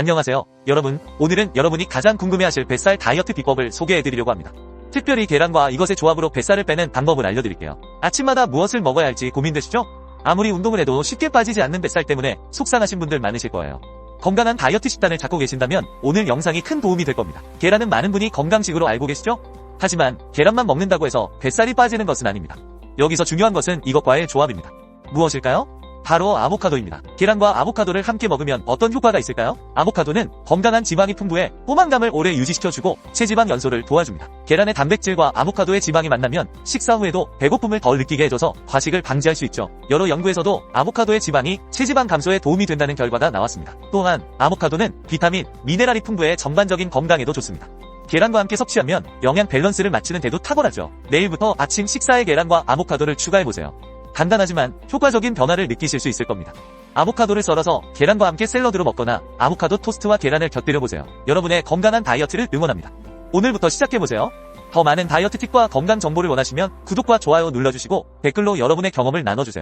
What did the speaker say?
안녕하세요. 여러분, 오늘은 여러분이 가장 궁금해하실 뱃살 다이어트 비법을 소개해드리려고 합니다. 특별히 계란과 이것의 조합으로 뱃살을 빼는 방법을 알려드릴게요. 아침마다 무엇을 먹어야 할지 고민되시죠? 아무리 운동을 해도 쉽게 빠지지 않는 뱃살 때문에 속상하신 분들 많으실 거예요. 건강한 다이어트 식단을 찾고 계신다면 오늘 영상이 큰 도움이 될 겁니다. 계란은 많은 분이 건강식으로 알고 계시죠? 하지만 계란만 먹는다고 해서 뱃살이 빠지는 것은 아닙니다. 여기서 중요한 것은 이것과의 조합입니다. 무엇일까요? 바로 아보카도입니다. 계란과 아보카도를 함께 먹으면 어떤 효과가 있을까요? 아보카도는 건강한 지방이 풍부해 포만감을 오래 유지시켜주고 체지방 연소를 도와줍니다. 계란의 단백질과 아보카도의 지방이 만나면 식사 후에도 배고픔을 덜 느끼게 해줘서 과식을 방지할 수 있죠. 여러 연구에서도 아보카도의 지방이 체지방 감소에 도움이 된다는 결과가 나왔습니다. 또한 아보카도는 비타민, 미네랄이 풍부해 전반적인 건강에도 좋습니다. 계란과 함께 섭취하면 영양 밸런스를 맞추는 데도 탁월하죠. 내일부터 아침 식사에 계란과 아보카도를 추가해보세요. 간단하지만 효과적인 변화를 느끼실 수 있을 겁니다. 아보카도를 썰어서 계란과 함께 샐러드로 먹거나 아보카도 토스트와 계란을 곁들여보세요. 여러분의 건강한 다이어트를 응원합니다. 오늘부터 시작해보세요. 더 많은 다이어트 팁과 건강 정보를 원하시면 구독과 좋아요 눌러주시고 댓글로 여러분의 경험을 나눠주세요.